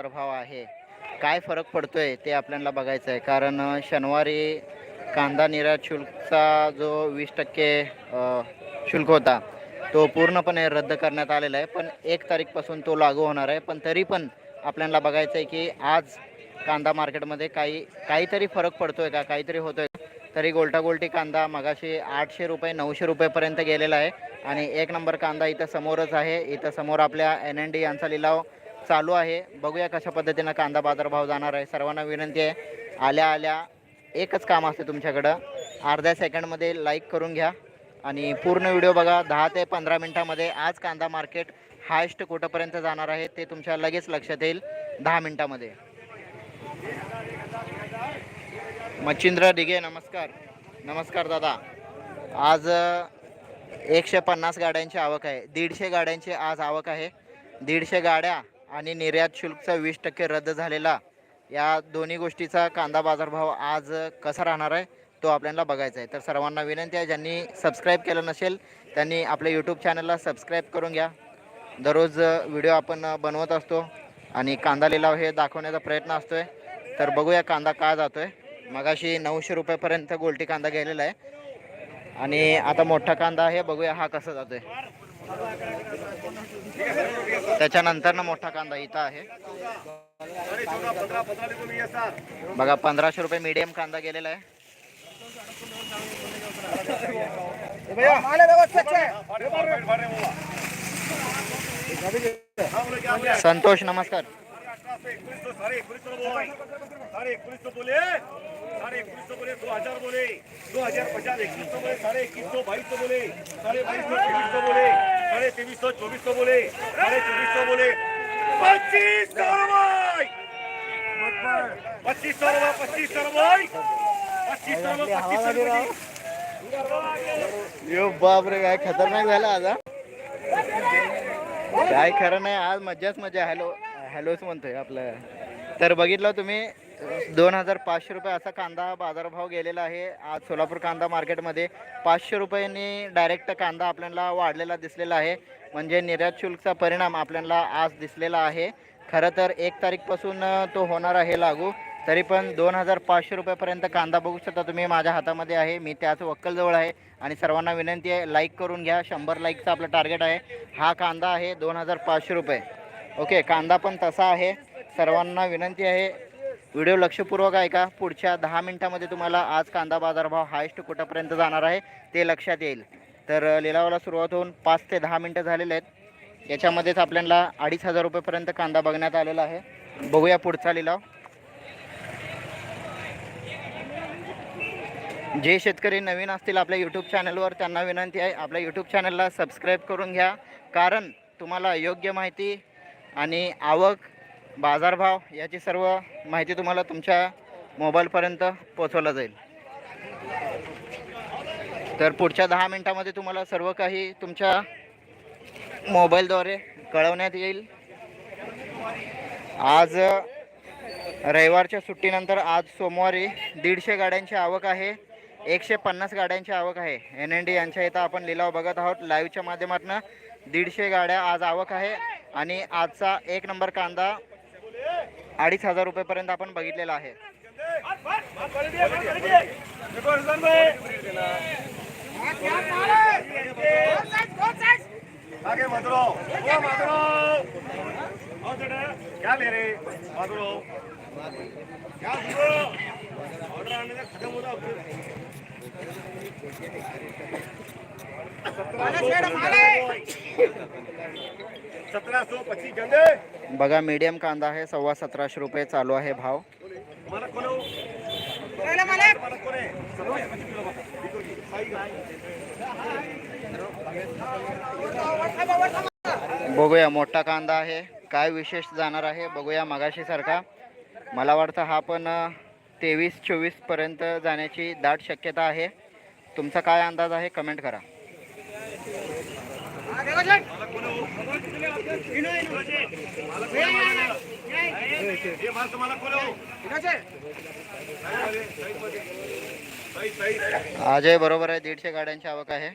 प्रभाव आहे. काय फरक पडतोय ते आपल्याला बघायचं आहे कारण शनिवारी कांदा निर्यात शुल्कचा जो वीस टक्के शुल्क होता तो पूर्णपणे रद्द करण्यात आलेला आहे. पण एक तारीखपासून तो लागू होणार आहे. पण तरी पण आपल्याला बघायचं आहे की आज कांदा मार्केटमध्ये काही काहीतरी फरक पडतोय का? काहीतरी होतोय. आहे तरी गोलटागोलटी कांदा मगाशी आठशे रुपये नऊशे रुपयेपर्यंत गेलेला आहे. आणि एक नंबर कांदा इथं समोरच आहे. इथं समोर आपल्या एन एन डी यांचा लिलाव चालू आहे. बघूया कशा पद्धतीनं कांदा बाजारभाव जाणार आहे. सर्वांना विनंती आहे. आल्या आल्या एकच काम असते तुमच्याकडं. अर्ध्या सेकंडमध्ये लाईक करून घ्या. आणि पूर्ण व्हिडिओ बघा. दहा ते पंधरा मिनटामध्ये आज कांदा मार्केट हायस्ट कुठंपर्यंत जाणार आहे ते तुमच्या लगेच लक्षात येईल. दहा मिनटामध्ये. मच्छिंद्र डिगे नमस्कार. नमस्कार दादा. आज एकशे पन्नास गाड्यांची आवक आहे. दीडशे गाड्यांची आज आवक आहे. दीडशे गाड्या आणि निर्यात शुल्कचा वीस टक्के रद्द झालेला या दोन्ही गोष्टीचा कांदा बाजारभाव आज कसा राहणार आहे तो आपल्याला बघायचा आहे. तर सर्वांना विनंती आहे ज्यांनी सबस्क्राईब केलं नसेल त्यांनी आपल्या यूट्यूब चॅनलला सबस्क्राईब करून घ्या. दररोज व्हिडिओ आपण बनवत असतो आणि कांदा लिलाव हे दाखवण्याचा प्रयत्न असतो आहे तर बघूया कांदा का जातो आहे मगाशी नऊशे रुपयेपर्यंत गोलटी कांदा गेलेला आहे. आणि आता मोठा कांदा आहे बघूया हा कसा जातो आहे मोठा कांदा इथं आहे. बघा रुपये मीडियम कांदा आहे. संतोष नमस्कार. साढ़े इक्कीस सौ बोले। साढ़े इक्कीस सौ बोले। साढ़े इक्कीस सौ बोले। दो हज़ार बोले। दो हज़ार पचास इक्कीस सौ बोले। साढ़े इक्कीस सौ बाईस सौ बोले। साढ़े बाईस सौ तेईस सौ बोले। साढ़े तेईस सौ चौबीस सौ बोले। साढ़े चौबीस सौ बोले। पच्चीस सौ पच्चीस सौ रुपये पच्चीस सौ रुपये पच्चीस सौ रुपये पच्चीस सौ रुपये यो बाप रे काय खतरनाक झालं आज? काय खरं नाही आज मज्जाच मज़ा हॅलो. हॅलोच म्हणतोय आपलं. तर बघितलं तुम्ही दोन हजार पाचशे रुपये असा कांदा बाजारभाव गेलेला आहे. आज सोलापूर कांदा मार्केटमध्ये पाचशे रुपयांनी डायरेक्ट कांदा आपल्याला वाढलेला दिसलेला आहे. म्हणजे निर्यात शुल्कचा परिणाम आपल्याला आज दिसलेला आहे. खरं तर एक तारीखपासून तो होणार आहे लागू. तरी पण दोन हजार पाचशे रुपयापर्यंत कांदा बघू शकता तुम्ही. माझ्या हातामध्ये आहे. मी त्याच वक्कलजवळ आहे. आणि सर्वांना विनंती आहे लाईक करून घ्या. शंभर लाईकचं आपलं टार्गेट आहे. हा कांदा आहे दोन हजार पाचशे रुपये. ओके कांदा पण तसा आहे. सर्वांना विनंती आहे. व्हिडिओ लक्षपूर्वक ऐका. पुढच्या दहा मिनटामध्ये तुम्हाला आज कांदा बाजारभाव हायस्ट कुठंपर्यंत जाणार आहे ते लक्षात येईल. तर लिलावाला सुरुवात होऊन पाच ते दहा मिनटं झालेले आहेत. याच्यामध्येच आपल्याला अडीच हजार रुपयेपर्यंत कांदा बघण्यात आलेला आहे. बघूया पुढचा लिलाव. जे शेतकरी नवीन असतील आपल्या यूट्यूब चॅनलवर त्यांना विनंती आहे. आपल्या यूट्यूब चॅनलला सबस्क्राईब करून घ्या. कारण तुम्हाला योग्य माहिती आणि आवक बाजारभाव याची सर्व माहिती तुम्हाला तुमच्या मोबाईलपर्यंत पोचवलं जाईल. तर पुढच्या दहा मिनटामध्ये तुम्हाला सर्व काही तुमच्या मोबाईलद्वारे कळवण्यात येईल. आज रविवारच्या सुट्टीनंतर आज सोमवारी दीडशे गाड्यांची आवक आहे एकशे पन्नास गाड्यांची आवक आहे. एन एन डी यांच्या इथं आपण लिलाव बघत आहोत. लाईव्हच्या माध्यमातून दीडशे गाड्या आज आवक आहे. आणि आजचा एक नंबर कांदा अडीच हजार रुपयेपर्यंत आपण बघितलेला आहे. बघा मीडियम कांदा आहे सव्वा सतराशे रुपये चालू आहे भाव. बघूया मोठा कांदा आहे. काय विशेष जाणार आहे बघूया मगाशी सारखा. मला वाटतं हा पण तेवीस चोवीसपर्यंत जाण्याची दाट शक्यता आहे. तुमचा काय अंदाज आहे? कमेंट करा. अजय बरोबर आहे. दीडशे गाड्यांची आवक आहे.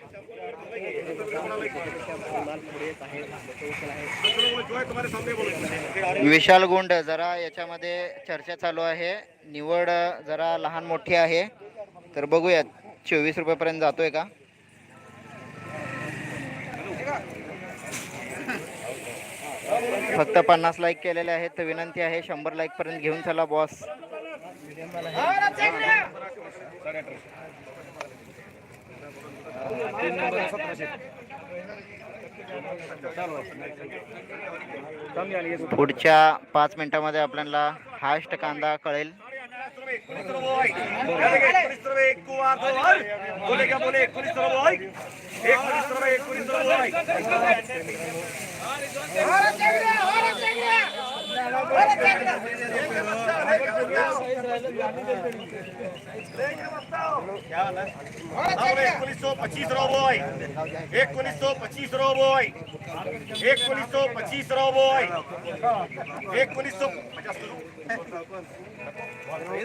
विशाल गुंड जरा याच्यामध्ये चर्चा चालू आहे. निवड जरा लहान मोठी आहे. तर बघूयात चोवीस रुपयापर्यंत जातोय का? फक्त पन्नास लाईक केलेले आहेत. तर विनंती आहे शंभर लाईक पर्यंत घेऊन चला बॉस पुढच्या पाच मिनिटामध्ये आपल्याला हायस्ट कांदा कळेल. एक क्या बोले एकोणीस रुपये एकोणीस रुपये एकोणीस रुपये एकोणीस सौ पच्चीस रोबोय एकोणीस सौ पच्चीस रोबोय एकोणीस सौ पच्चीस रोबोय एकोणीस सौ पचास करू अरे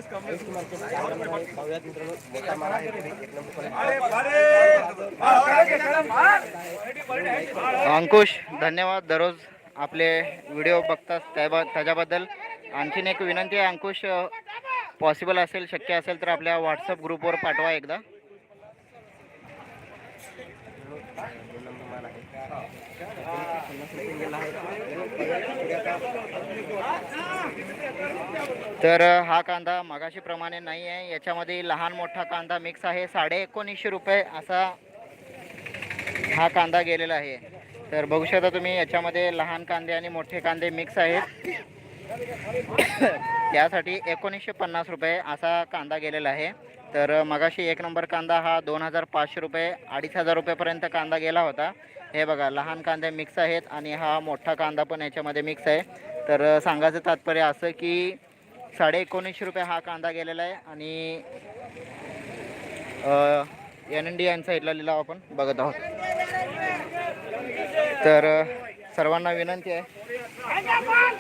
अंकुश धन्यवाद दररोज आपले व्हिडिओ बघतात त्या त्याच्याबद्दल आणखीन एक विनंती आहे अंकुश पॉसिबल असेल शक्य असेल तर आपल्या व्हॉट्सअप ग्रुपवर पाठवा एकदा. तर हा कांदा मागाशीप्रमाणे नाही आहे. याच्यामध्ये लहान मोठा कांदा मिक्स आहे. साडे एकोणीसशे रुपये असा हा कांदा गेलेला आहे. तर बघू शकता तुम्ही याच्यामध्ये लहान कांदे आणि मोठे कांदे मिक्स आहेत. त्यासाठी एकोणीसशे पन्नास रुपये असा कांदा गेलेला आहे. तर मगाशी एक नंबर कांदा हा दोन हजार पाचशे रुपये अडीच हजार रुपयेपर्यंत कांदा गेला होता. हे बघा लहान कांदे मिक्स आहेत आणि हा मोठा कांदा पण याच्यामध्ये मिक्स आहे. तर सांगायचं तात्पर्य असं की साडे एकोणीसशे रुपये हा कांदा गेलेला आहे आणि एन एन डी एन साईडला लिलाव आपण बघत आहोत. तर सर्वांना विनंती आहे.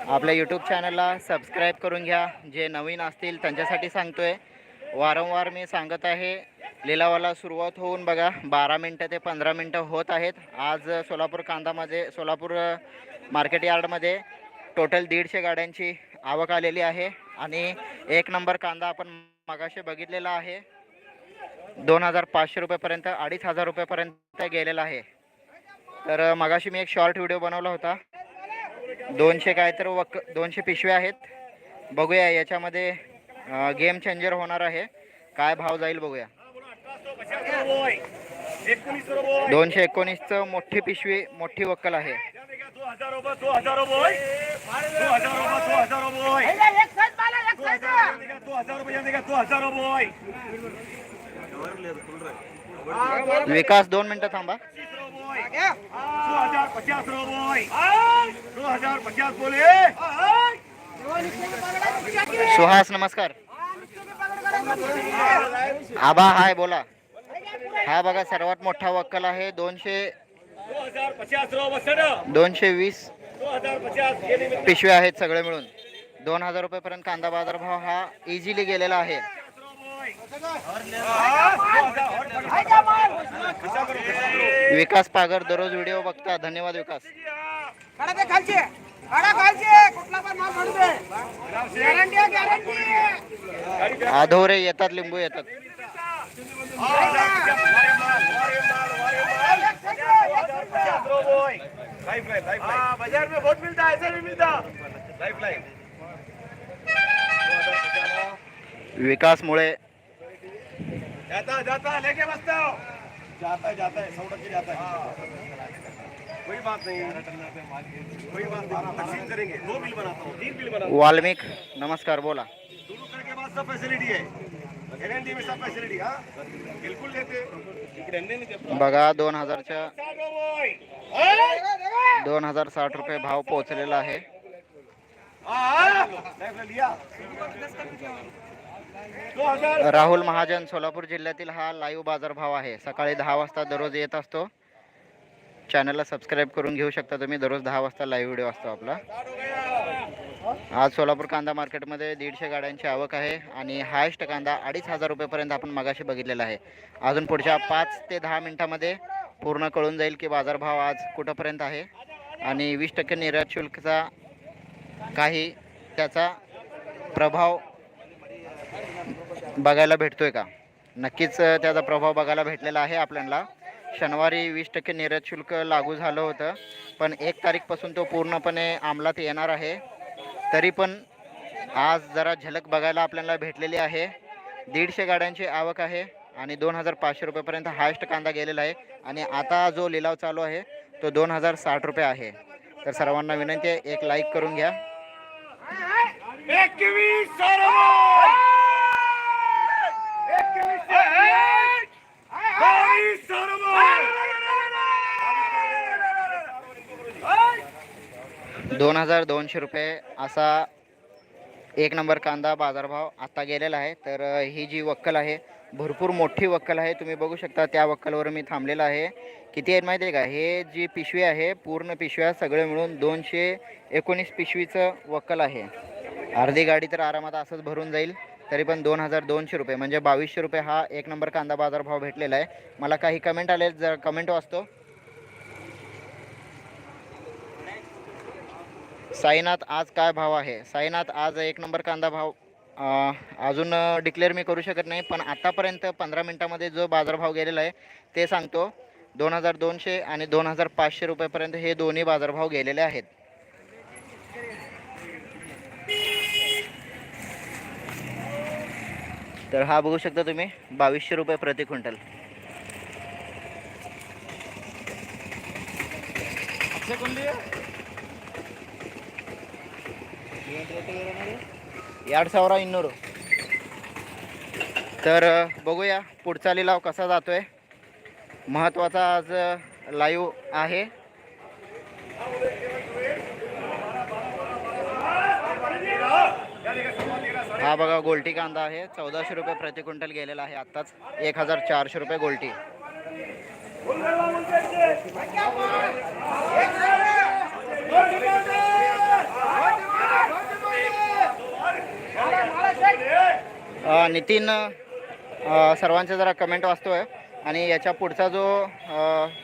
आपल्या यूट्यूब चॅनलला सबस्क्राईब करून घ्या. जे नवीन असतील त्यांच्यासाठी सांगतो आहे वारंवार मी सांगत आहे लिलावाला सुरुवात होऊन बघा बारा मिनटं ते पंधरा मिनटं होत आहेत. आज सोलापूर कांदामध्ये सोलापूर मार्केट यार्डमध्ये टोटल दीडशे गाड्यांची आवक आलेली आहे. आणि एक नंबर कांदा आपण मगाशी बघितलेला आहे. दोन हजार पाचशे रुपयेपर्यंत अडीच हजार रुपयेपर्यंत गेलेला आहे. तर मगाशी मी एक शॉर्ट व्हिडिओ बनवला होता. दोनशे काय तर वक दोनशे पिशव्या आहेत. बघूया याच्यामध्ये गेम चेंजर होणार आहे. काय भाव जाईल बघूया. दोनशे एकोणीसचं मोठी पिशवी मोठी वक्कल आहे. विकास दोन मिनिटं थांबा. रुपये सुहास नमस्कार. आबा हाय बोला. हा बघा सर्वात मोठा वक्कल आहे दोनशे दो हजार पचास रुपये सड दोनशे वीस. पिशव्या आहेत सगळे मिळून. दोन हजार रुपयेपर्यंत कांदा बाजारभाव हा इझिली गेलेला आहे. विकास पागर दररोज व्हिडिओ बघता. धन्यवाद विकास. आधोरे येतात लिंबू येतात बाजार में बहुत मिलता है ऐसे भी मिलता लाइफ लाइन विकास मुळे. जाता जाता लेके बसता. हो जाता है जाता है सौ टक्के जाता है। कोई बात नहीं। कोई बात नहीं। तकसीम करेंगे। दो बिल बनाता हूँ तीन बिल बनाता हूँ। वाल्मिक नमस्कार बोला। दोनों तरह के बाद सब फैसिलिटी है। गारंटी में सब फैसिलिटी हाँ? बिल्कुल लेते बघा दोन हजारच्या दोन हज़ार साठ रुपये भाव पोहोचलेला आहे. राहुल महाजन सोलापूर जिल्ह्यातील हा लाईव्ह बाजारभाव आहे. सकाळी दहा वाजता दररोज येत असतो. चॅनलला सबस्क्राईब करून घेऊ शकता तुम्ही. दररोज दहा वाजता लाईव्ह व्हिडिओ असतो आपला. आज सोलापूर कांदा मार्केटमध्ये दीडशे गाड्यांची आवक आहे आणि हायस्ट कांदा अडीच हजार रुपयेपर्यंत आपण मगाशी बघितलेला आहे. अजून पुढच्या पाच ते दहा मिनिटामध्ये पूर्ण कळून जाईल की बाजारभाव आज कुठंपर्यंत आहे. आणि वीस टक्के निर्यात शुल्कचा काही त्याचा प्रभाव बघायला भेटतोय का? नक्कीच त्याचा प्रभाव बघायला भेटलेला आहे आपल्याला. शनिवारी वीस टक्के निर्यात शुल्क लागू झालं होतं पण एक तारीखपासून तो पूर्णपणे अंमलात येणार आहे. तरी पण आज जरा झलक बघायला आपल्याला भेटलेली आहे. दीडशे गाड्यांची आवक आहे आणि दोन हजार पाचशे रुपयेपर्यंत हायस्ट कांदा गेलेला आहे आणि आता जो लिलाव चालू आहे तो दोन हजार साठ रुपये आहे. तर सर्वांना विनंती आहे एक लाईक करून घ्या एकवीस सर्व एकवीस बावीस सर्व दोन हजार दोनशे रुपये असा एक नंबर कांदा बाजारभाव आता गेलेला आहे. तर ही जी वक्कल आहे भरपूर मोठी वक्कल आहे. तुम्ही बघू शकता त्या वक्कलवर मी थांबलेला आहे. किती आहेत माहिती आहे का? हे जी पिशवी आहे पूर्ण पिशव्या सगळे मिळून दोनशे एकोणीस पिशवीचं वक्कल आहे. अर्धी गाडी तर आरामात असंच भरून जाईल तरी पण दोन हजार दोनशे रुपये म्हणजे बावीसशे रुपये हा एक नंबर कांदा बाजारभाव भेटलेला आहे. मला काही कमेंट आले जर कमेंट वाचतो साईनाथ आज काय भाव आहे? साईनाथ आज एक नंबर कांदा भाव अजून डिक्लेअर मी करू शकत नाही पण आत्तापर्यंत पंधरा मिनटामध्ये जो बाजारभाव गेलेला आहे ते सांगतो. दोन हजार दोनशे आणि दोन हजार पाचशे रुपयेपर्यंत हे दोन्ही बाजारभाव गेलेले आहेत. तर हा बघू शकता तुम्ही बावीसशे रुपये प्रति क्विंटल. ಎರಡು ಸಾವಿರ ಇನ್ನೂರು तर अ, बघूया पुढचा लिलाव कसा जातोय महत्त्वाचा आज लाईव्ह आहे हा बघा गोल्टी कांदा आहे चौदाशे रुपये प्रति क्विंटल गेलेला आहे आत्ताच एक हजार चारशे रुपये गोल्टी नितीन सर्वांचे जरा कमेंट वाचतोय. आणि याच्या पुढचा जो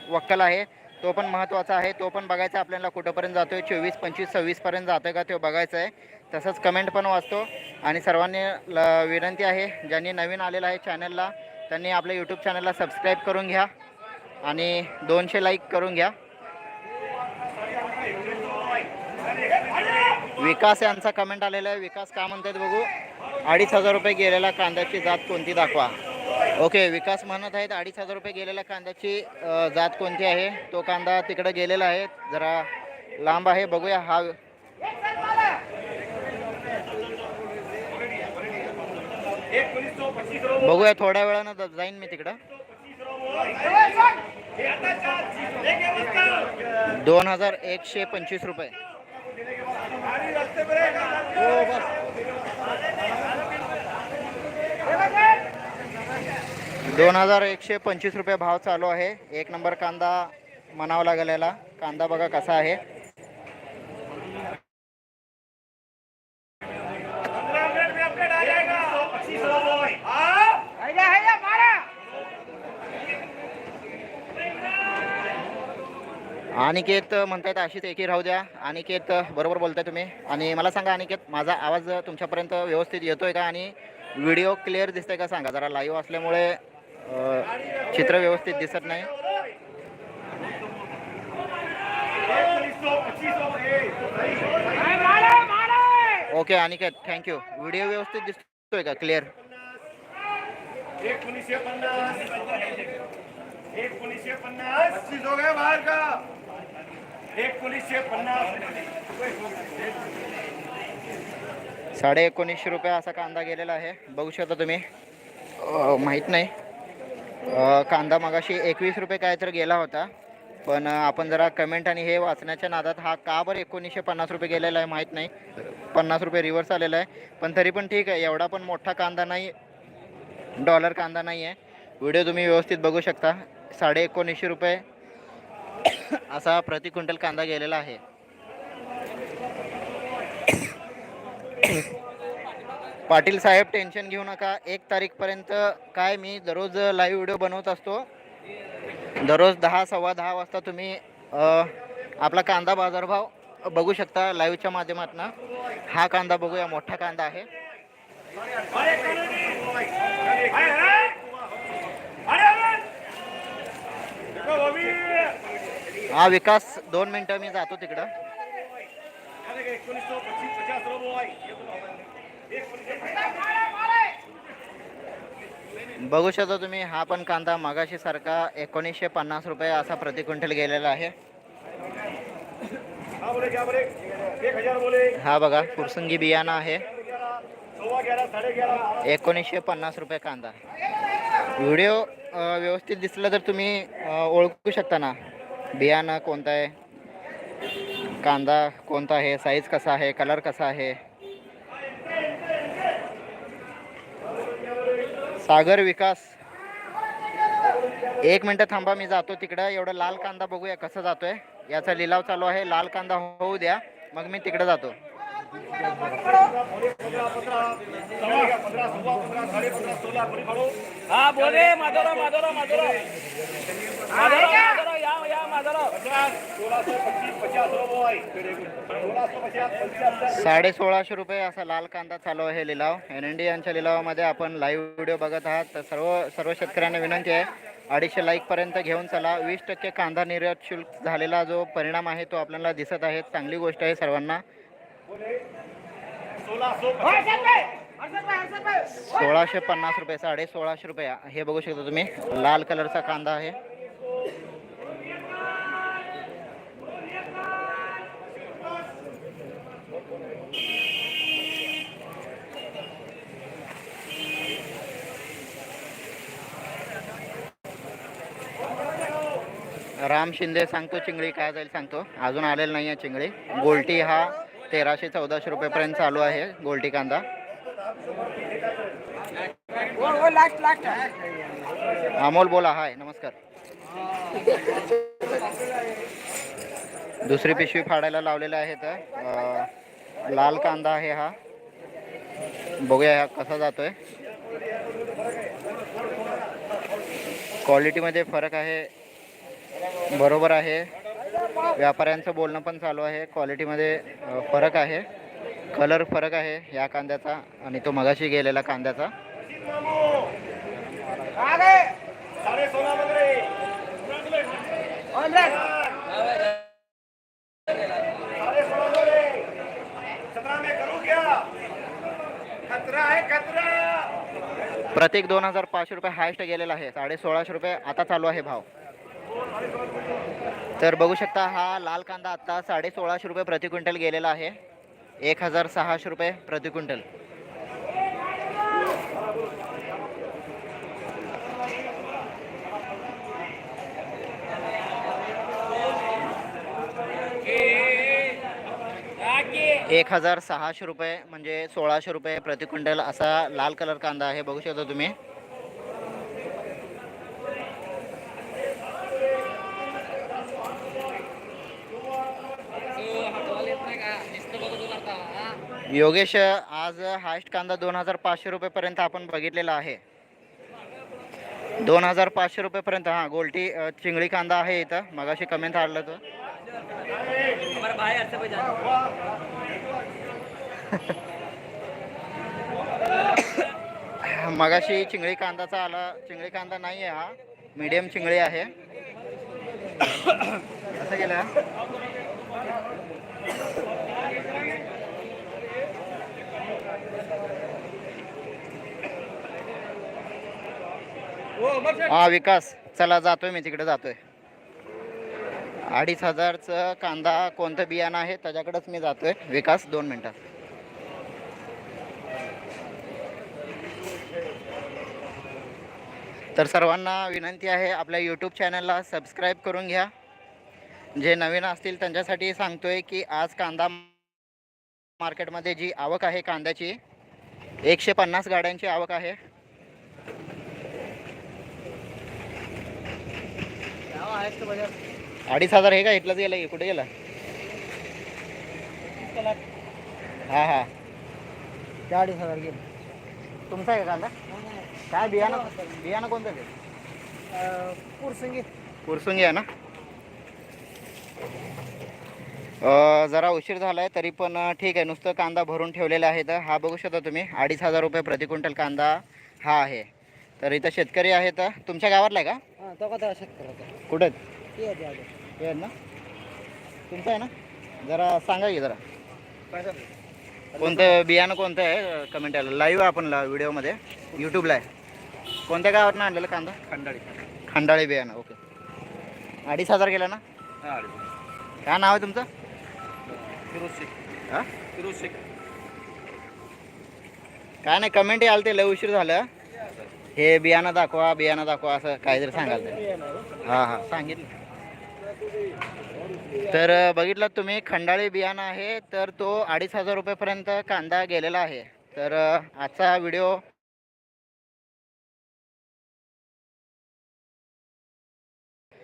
वक्कल आहे तो पण महत्त्वाचा आहे. तो पण बघायचा आपल्याला कुठंपर्यंत जातो आहे चोवीस पंचवीस सव्वीसपर्यंत जातो आहे का तो बघायचा आहे तसंच कमेंट पण वाचतो. आणि सर्वांनी ल विनंती आहे ज्यांनी नवीन आलेलं आहे चॅनलला त्यांनी आपल्या यूट्यूब चॅनलला सबस्क्राईब करून घ्या. आणि दोनशे लाईक करून घ्या. विकास यांचा कमेंट आलेला आहे. विकास का म्हणतात बघू? अडीच हजार रुपये गेलेला कांद्याची जात कोणती दाखवा. ओके विकास म्हणत आहेत अडीच हजार रुपये गेलेल्या कांद्याची जात कोणती आहे? तो कांदा तिकडे गेलेला आहे. जरा लांब आहे बघूया. हा बघूया थोड्या वेळानं जाईन मी तिकडं. दोन हजार एकशे पंचवीस रुपये. दोन हजार एकशे पंचवीस रुपये भाव चालू आहे. एक नंबर कांदा म्हणावा लागेल याला. कांदा बघा कसा आहे. अनिकेत म्हणतायत अशीच एकी राहू द्या. अनिकेत बरोबर बोलताय तुम्ही. आणि मला सांगा अनिकेत माझा आवाज तुमच्यापर्यंत व्यवस्थित येतोय का? आणि व्हिडिओ क्लिअर दिसतोय का सांगा? जरा लाईव्ह असल्यामुळे चित्र व्यवस्थित दिसत नाही. ओके अनिकेत थँक्यू व्हिडिओ व्यवस्थित दिसतोय का? क्लिअर. एकोणीसशे पन्नास. एकोणीसशे पन्नास. बाहेर का? एकोणीसशे पन्नास साडे एकोणीसशे रुपये असा कांदा गेलेला आहे. बघू शकता तुम्ही. माहीत नाही. कांदा मगाशी एकवीस रुपये काय तर गेला होता. पण आपण जरा कमेंट आणि हे वाचण्याच्या नादात हा का बरं एकोणीसशे पन्नास रुपये गेलेला आहे माहीत नाही. पन्नास रुपये रिव्हर्स आलेला आहे. पण तरी पण ठीक आहे. एवढा पण मोठा कांदा नाही. डॉलर कांदा नाही आहे व्हिडिओ तुम्ही व्यवस्थित बघू शकता. साडे एकोणीसशे रुपये असा प्रति क्विंटल कांदा गेलेला आहे पाटील साहेब टेन्शन घेऊ नका एक तारीखपर्यंत काय मी दररोज लाईव्ह व्हिडिओ बनवत असतो दररोज दहा सव्वा दहा वाजता तुम्ही आपला कांदा बाजारभाव बघू शकता लाईव्हच्या माध्यमातून हा कांदा बघूया मोठा कांदा आहे हा विकास दोन मिनटं मी जातो तिकडं. बघू शकता तुम्ही हा पण कांदा मगाशी सारखा एकोणीसशे पन्नास रुपये असा प्रति क्विंटल गेलेला आहे. हा बघा फुरसंगी बियाणं आहे. एकोणीसशे पन्नास रुपये कांदा. व्हिडिओ व्यवस्थित दिसलं तर तुम्ही ओळखू शकता ना. बियाणं कोणतं आहे? कांदा कोणता आहे? साईज कसा आहे? कलर कसा आहे? सागर विकास. एक मिनटं थांबा मी जातो तिकडं. एवढं लाल कांदा बघूया कसं जातोय. याचा लिलाव चालू आहे. लाल कांदा होऊ द्या. मग मी तिकडे जातो. हा बोले माधवराव. माधवराव माधवराव. माधवराव रुपये साडे सोळाशे रुपये असा लाल कांदा चालू आहे लिलाव. एन एन डी यांच्या लिलावामध्ये आपण लाईव्ह व्हिडिओ बघत आहात. तर सर्व सर्व शेतकऱ्यांना विनंती आहे अडीचशे लाईकपर्यंत घेऊन चला. वीस टक्के कांदा निर्यात शुल्क झालेला जो परिणाम आहे तो आपल्याला दिसत आहे. चांगली गोष्ट आहे सर्वांना. सोळाशे पन्नास रुपये साडे सोळाशे रुपये. हे बघू शकता तुम्ही. लाल कलरचा कांदा आहे. राम शिंदे सांगतो चिंगळी काय जाईल सांगतो. अजून आलेलं नाही आहे चिंगळी. गोल्टी हा तेराशे चौदाशे रुपयेपर्यंत चालू आहे गोल्टी कांदा. अमोल बोला हाय नमस्कार. दुसरी पिशवी फाडायला लावलेलं आहे तर लाल कांदा आहे हा. बघूया हा कसा जातोय. क्वालिटीमध्ये फरक आहे बरोबर आहे. व्यापाऱ्यांचं बोलणं पण चालू आहे. क्वालिटीमध्ये फरक आहे. कलर फरक आहे या कांद्याचा आणि तो मगाशी गेलेला कांद्याचा. प्रत्येक दोन हजार पाचशे रुपये हायस्ट गेलेला आहे. साडे सोळाशे रुपये आता चालू आहे भाव. तर बघू शकता हा लाल कांदा आता साडे सोळाशे रुपये प्रति क्विंटल गेलेला आहे. एक हजार सहाशे रुपये प्रति क्विंटल. एक हजार सहाशे रुपये म्हणजे सोळाशे रुपये प्रति क्विंटल असा लाल कलर कांदा आहे. बघू शकता तुम्ही. योगेश आज हायस्ट कांदा दोन हजार पाचशे रुपयेपर्यंत आपण बघितलेला आहे. दोन हजार पाचशे रुपयेपर्यंत हां गोलटी चिंगळी कांदा आहे इथं. मगाशी कमेंट आणलं तो मगाशी चिंगळी कांदाचा आला चिंगळी कांदा नाही आहे हा. मीडियम चिंगळी आहे. कसं गेलं हा विकास. चला जातोय मी तिकडे जातोय. अडीच हजारचं कांदा कोणतं बियाणं आहे त्याच्याकडेच मी जातोय. विकास दोन मिनटात तर सर्वांना विनंती आहे आपल्या यूट्यूब चॅनलला सबस्क्राईब करून घ्या. जे नवीन असतील त्यांच्यासाठी सांगतोय की आज कांदा मार्केटमध्ये जी आवक आहे कांद्याची एकशे पन्नास गाड्यांची आवक आहे. अडीच हजार हे का इथलंच गेलं की? कुठे गेलं? हा हा. अडीच हजार गेले. तुमचा आहे का कांदा? काय बियाणं? बियाणं कोणतं ते पुरसंगी. कुरसुंगी आहे ना? जरा उशीर झाला आहे तरी पण ठीक आहे. नुसतं कांदा भरून ठेवलेला आहे तर हा बघू शकता तुम्ही अडीच हजार रुपये प्रति क्विंटल कांदा हा आहे. तर इथं शेतकरी आहेत. तुमच्या गावातला आहे का? तो कसा शेतकऱ्याचा? कुठे? ना? तुमचं आहे ना? जरा सांगा की जरा. कोणतं बियाणं कोणतं आहे? कमेंट आलं. लाईव्ह आपण ला व्हिडिओमध्ये यूट्यूबला आहे. कोणत्या गावातनं आणलेलं कांदा? खंडाळी. खंडाळी बियाणं ओके. अडीच हजार गेला ना? हा काय नाव आहे तुमचं? फिरोज शेख. हां? फिरोज शेख. काय नाही कमेंट आलं ते लय उशीर झालं. हे बियाणं दाखवा बियाणं दाखवा असं काहीतरी सांगाल ते. हां हां. सांगितलं. तर बघितलं तुम्ही खंडाळी बियाणं आहे तर तो अडीच हजार रुपयेपर्यंत कांदा गेलेला आहे. तर आजचा व्हिडिओ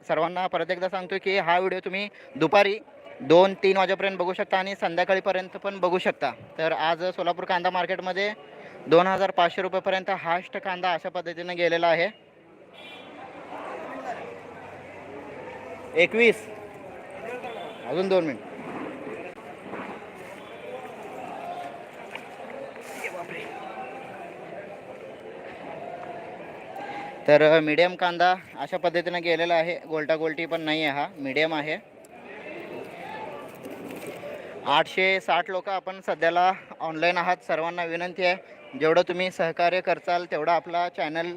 सर्वांना परत एकदा सांगतो की हा व्हिडिओ तुम्ही दुपारी दोन तीन वाजेपर्यंत बघू शकता आणि संध्याकाळीपर्यंत पण बघू शकता. तर आज सोलापूर कांदा मार्केटमध्ये दोन हजार पाचशे रुपयेपर्यंत हास्ट कांदा अशा पद्धतीने गेलेला आहे. एकवीस. अजून दोन मिनिट. तर मीडियम कांदा अशा पद्धतीने गेलेला आहे. गोलटा गोलटी पण नाही आहे हा. मीडियम आहे. आठशे साठ लोक आपण सध्याला ऑनलाईन आहात. सर्वांना विनंती आहे जेवढं तुम्ही सहकार्य करचाल तेवढं आपला चॅनल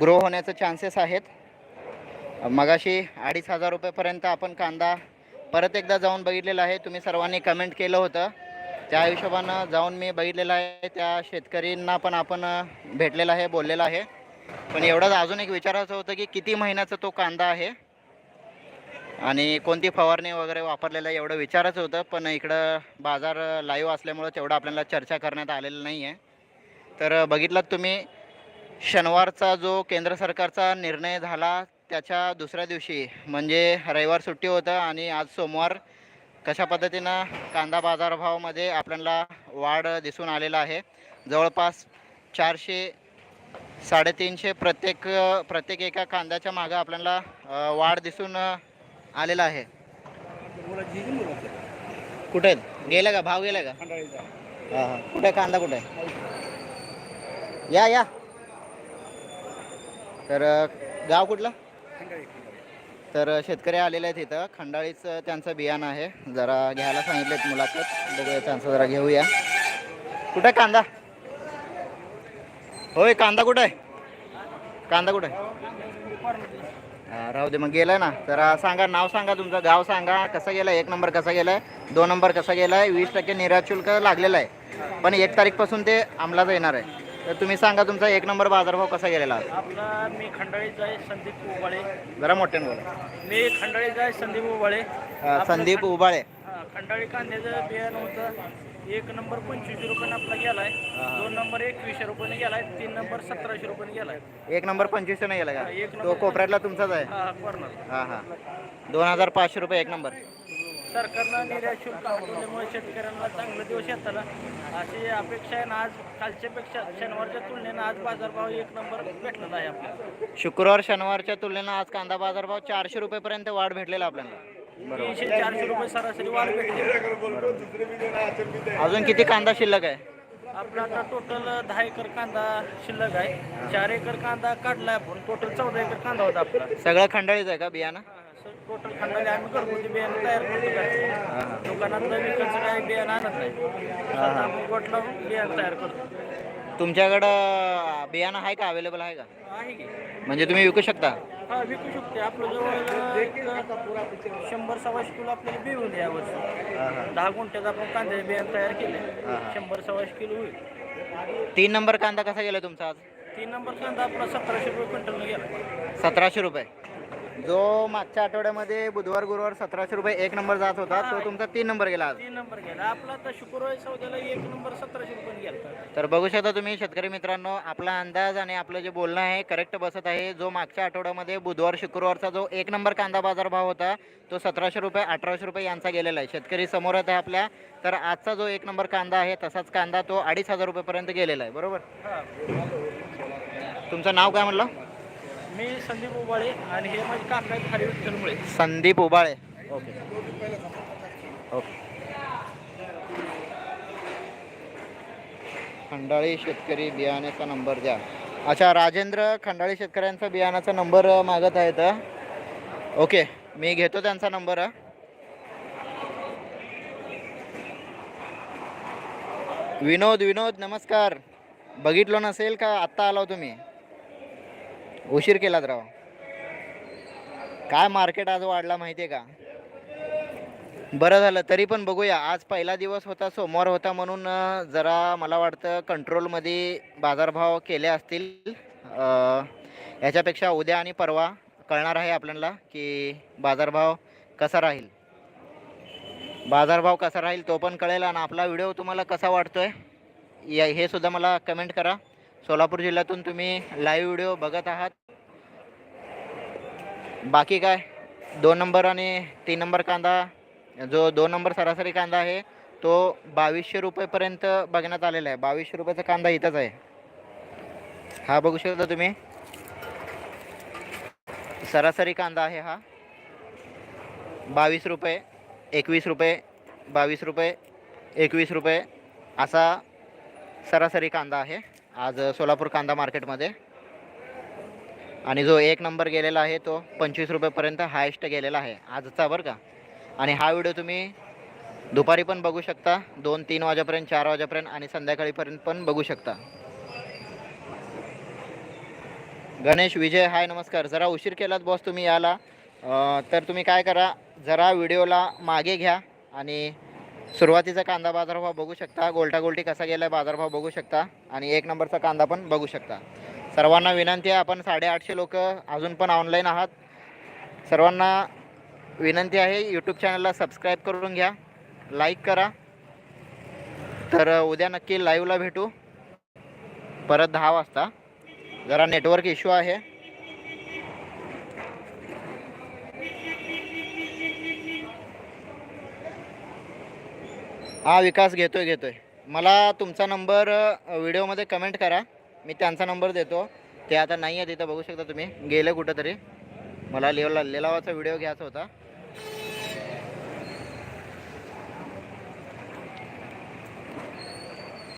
ग्रो होण्याचे चान्सेस आहेत. मगाशी अडीच हजार रुपयेपर्यंत आपण कांदा परत एकदा जाऊन बघितलेला आहे. तुम्ही सर्वांनी कमेंट केलं होतं. त्या हिशोबानं जाऊन मी बघितलेलं आहे. त्या शेतकरींना पण आपण भेटलेलं आहे बोललेलं आहे. पण एवढंच अजून एक विचारायचं होतं की किती महिन्याचा तो कांदा आहे? आणि कोणती फवारणी वगैरे वापरलेलं आहे एवढं विचारायचं होतं पण इकडं बाजार लाईव्ह असल्यामुळं तेवढं आपल्याला चर्चा करण्यात आलेलं नाही आहे तर बघितलात तुम्ही शनिवारचा जो केंद्र सरकारचा निर्णय झाला त्याच्या दुसऱ्या दिवशी म्हणजे रविवार सुट्टी होतं आणि आज सोमवार कशा पद्धतीनं कांदा बाजारभावामध्ये आपल्याला वाढ दिसून आलेला आहे. जवळपास चारशे साडेतीनशे प्रत्येक प्रत्येक एका कांद्याच्या मागं आपल्याला वाढ दिसून आलेला आहे. कुठे? आहेत गेलं का? भाव गेला का? हां हां. कुठे आहे? कांदा कुठे आहे? या या. तर गाव कुठलं? तर शेतकरी आलेले आहेत इथं. खंडाळीच त्यांचं बियाणं आहे. जरा घ्यायला सांगितलेत मुलाखत. बघूया त्यांचं जरा घेऊया. कुठे कांदा? होय कांदा कुठं आहे? कांदा कुठं आहे? राहू दे मग गेलाय ना. तर सांगा नाव सांगा तुमचं गाव सांगा. कसं गेलं एक नंबर कसा गेलाय? दोन नंबर कसा गेलाय? वीस टक्के निर्यात शुल्क लागलेलं आहे. पण एक तारीखपासून ते अंमलात येणार आहे. तर तुम्ही सांगा तुमचा एक नंबर बाजारभाव कसा गेलेला आपला मी खंडाळीचा आहे संदीप उबाळे. जरा मोठ्याने बोला. मी खंडाळीचा आहे संदीप उबाळे. संदीप उबाळे. खंडाळी कांद्याचं बियाणं होतं. एक नंबर पंचवीसशे रुपयाने आपला गेलाय. दोन नंबर एकवीसशे रुपयाने गेलाय. तीन नंबर सतराशे रुपयाने गेलाय. एक नंबर पंचवीस नाही गेला हा, एक का नंबर तो कोपऱ्यातला तुमचाच आहे? हा कॉर्नर हां हां. दोन हजार पाचशे रुपये एक नंबर. सरकारनं निर्यात शुल्क हटवल्यामुळे शेतकऱ्यांना चांगले दिवस येतात अशी अपेक्षा आहे ना आज कालच्यापेक्षा शनिवारच्या तुलनेनं आज बाजारभाव एक नंबर भेटलेला आहे आपल्याला. शुक्रवार शनिवारच्या तुलनेनं आज कांदा बाजारभाव चारशे रुपयेपर्यंत वाढ भेटलेला आपल्याला. तीनशे चारशे रुपये सरासरी वाढ भेटली अजून किती कांदा शिल्लक आहे? आपला आता टोटल दहा एकर कांदा शिल्लक आहे. चार एकर कांदा काढलाय आपण. टोटल चौदा एकर कांदा होता आपला. सगळं खंडाळीच आहे का बियाणं? टोटल खंडाने आम्ही घरगुती बियाणं तयार करतो काय दुकानातलं विकतचं काही बियाणं आणत नाही. आपण गोठला बियाणं तयार करतो. तुमच्याकडं बियाणं आहे का? अवेलेबल आहे का? आहे की. म्हणजे तुम्ही विकू शकता? हा विकू शकते. आपलं जवळ एक शंभर सव्वाशे किलो आपल्याला बी होईल यावर्षी. दहा गुंठ्यात आपण कांद्याचे बियाणं तयार केले शंभर सव्वाशे किलो होईल. तीन नंबर कांदा कसा गेला तुमचा आज? तीन नंबर कांदा आपला सतराशे रुपये क्विंटल गेला. सतराशे रुपये. जो मागच्या आठवड्यामध्ये बुधवार गुरुवार सतराशे रुपये एक नंबर जात होता तो तुमचा तीन नंबर गेला आज. तीन नंबर गेला. आपला तर शुक्रवारी सौद्याला एक नंबर सतराशे रुपये गेला तर बघू शकता तुम्ही शेतकरी मित्रांनो आपला अंदाज आणि आपलं जे बोलणं आहे करेक्ट बसत आहे. जो मागच्या आठवड्यामध्ये बुधवार शुक्रवारचा जो एक नंबर कांदा बाजार भाव होता तो सतराशे रुपये अठराशे रुपये यांचा गेलेला आहे. शेतकरी समोरच आहे आपल्या. तर आजचा जो एक नंबर कांदा आहे तसाच कांदा तो अडीच हजार रुपयेपर्यंत गेलेला आहे. बरोबर? तुमचं नाव काय म्हणलं? मी संदीप उबाळे आणि हे माझे काका आहेत हरी विठ्ठलमुळे संदीप उबाळे. ओके. ओके. खंडाळी शेतकरी बियाण्याचा नंबर द्या. अच्छा राजेंद्र खंडाळी शेतकऱ्यांचा बियाणाचा नंबर मागत आहेत. ओके मी घेतो त्यांचा नंबर. विनोद विनोद नमस्कार. बघितलो नसेल का? आत्ता आलो तुम्ही. उशीर केलात राव. काय मार्केट आज वाढला माहिती आहे का? बरं झालं तरी पण बघूया. आज पहिला दिवस होता सोमवार होता म्हणून जरा मला वाटतं कंट्रोलमध्ये बाजारभाव केले असतील. याच्यापेक्षा उद्या आणि परवा कळणार आहे आपल्याला की बाजारभाव कसा राहील. बाजारभाव कसा राहील तो पण कळेल आणि आपला व्हिडिओ तुम्हाला कसा वाटतो या हे सुद्धा मला कमेंट करा. सोलापूर जिल्ह्यातून तुम्ही लाईव्ह व्हिडिओ बघत आहात. बाकी काय? दोन नंबर आणि तीन नंबर कांदा. जो दोन नंबर सरासरी कांदा आहे तो बावीसशे रुपयेपर्यंत बघण्यात आलेला आहे. बावीसशे रुपयाचा कांदा इथंच आहे. हा बघू शकता तुम्ही. सरासरी कांदा आहे हा. बावीस रुपये एकवीस रुपये बावीस रुपये एकवीस रुपये असा सरासरी कांदा आहे. आज सोलापूर कांदा मार्केटमध्ये. आणि जो एक नंबर गेलेला आहे तो पंचवीस रुपयेपर्यंत हायेस्ट गेलेला आहे. आजचा बरं का. आणि हा व्हिडिओ तुम्ही दुपारी पण बघू शकता. दोन तीन वाजेपर्यंत चार वाजेपर्यंत आणि संध्याकाळीपर्यंत पण बघू शकता. गणेश विजय हाय नमस्कार. जरा उशीर केलात बॉस तुम्ही याला. तर तुम्ही काय करा जरा व्हिडिओला मागे घ्या आणि सुरुवातीचा कांदा बाजारभाव बघू शकता. गोलटा गोलटी कसा गेला आहे बाजारभाव बघू शकता. आणि एक नंबरचा कांदा पण बघू शकता. सर्वांना विनंती आहे आपण साडेआठशे लोक अजून पण ऑनलाईन आहात. सर्वांना विनंती आहे यूट्यूब चॅनलला सबस्क्राईब करून घ्या. लाईक करा. तर उद्या नक्की लाईव्हला भेटू. परत दहा वाजता. जरा नेटवर्क इश्यू आहे. हा विकास घेतोय घेतोय. मला तुमचा नंबर व्हिडिओमध्ये कमेंट करा. मी त्यांचा नंबर देतो. ते आता नाही आहे तिथं बघू शकता तुम्ही. गेले कुठं तरी मला लिव लिलावाचा व्हिडिओ घ्यायचा होता.